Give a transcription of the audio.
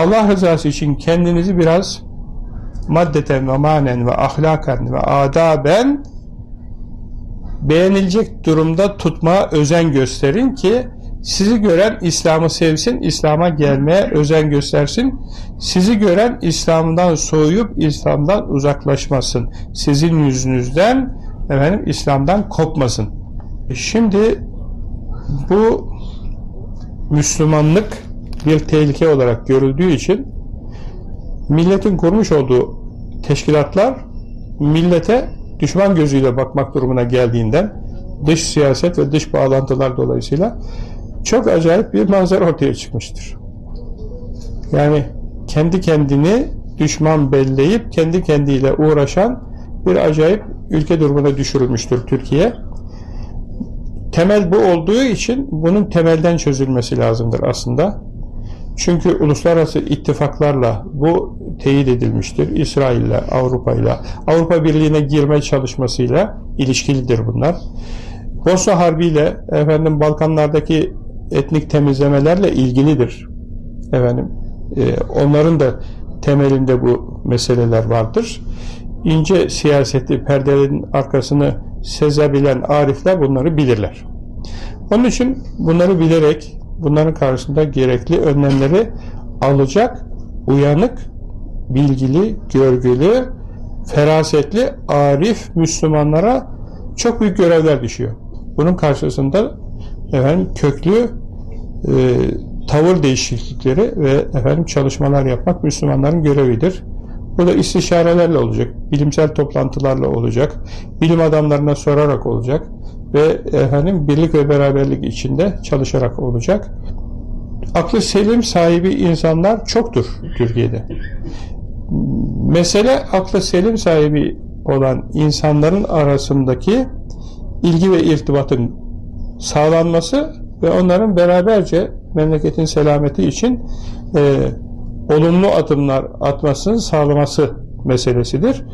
Allah rızası için kendinizi biraz maddeten ve manen ve ahlaken ve adaben beğenilecek durumda tutmaya özen gösterin ki sizi gören İslam'ı sevsin, İslam'a gelmeye özen göstersin. Sizi gören İslam'dan soğuyup İslam'dan uzaklaşmasın. Sizin yüzünüzden efendim İslam'dan kopmasın. E Şimdi bu Müslümanlık bir tehlike olarak görüldüğü için milletin kurmuş olduğu teşkilatlar millete düşman gözüyle bakmak durumuna geldiğinden dış siyaset ve dış bağlantılar dolayısıyla çok acayip bir manzara ortaya çıkmıştır. Yani kendi kendini düşman belleyip kendi kendiyle uğraşan bir acayip ülke durumuna düşürülmüştür Türkiye. Temel bu olduğu için bunun temelden çözülmesi lazımdır aslında. Çünkü uluslararası ittifaklarla bu teyit edilmiştir. İsrail'le, Avrupa'yla, Avrupa Birliği'ne girme çalışmasıyla ilişkilidir bunlar. Bosna Harbi ile efendim Balkanlardaki etnik temizlemelerle ilgilidir. Efendim e, onların da temelinde bu meseleler vardır. İnce siyaseti, perdelerin arkasını sezebilen arifler bunları bilirler. Onun için bunları bilerek bunların karşısında gerekli önlemleri alacak, uyanık, bilgili, görgülü, ferasetli, arif Müslümanlara çok büyük görevler düşüyor. Bunun karşısında efendim köklü e, tavır değişiklikleri ve efendim çalışmalar yapmak Müslümanların görevidir. Bu da istişarelerle olacak, bilimsel toplantılarla olacak, bilim adamlarına sorarak olacak ve efendim birlik ve beraberlik içinde çalışarak olacak. Aklı selim sahibi insanlar çoktur Türkiye'de. Mesele aklı selim sahibi olan insanların arasındaki ilgi ve irtibatın sağlanması ve onların beraberce memleketin selameti için e, olumlu adımlar atmasını sağlaması meselesidir.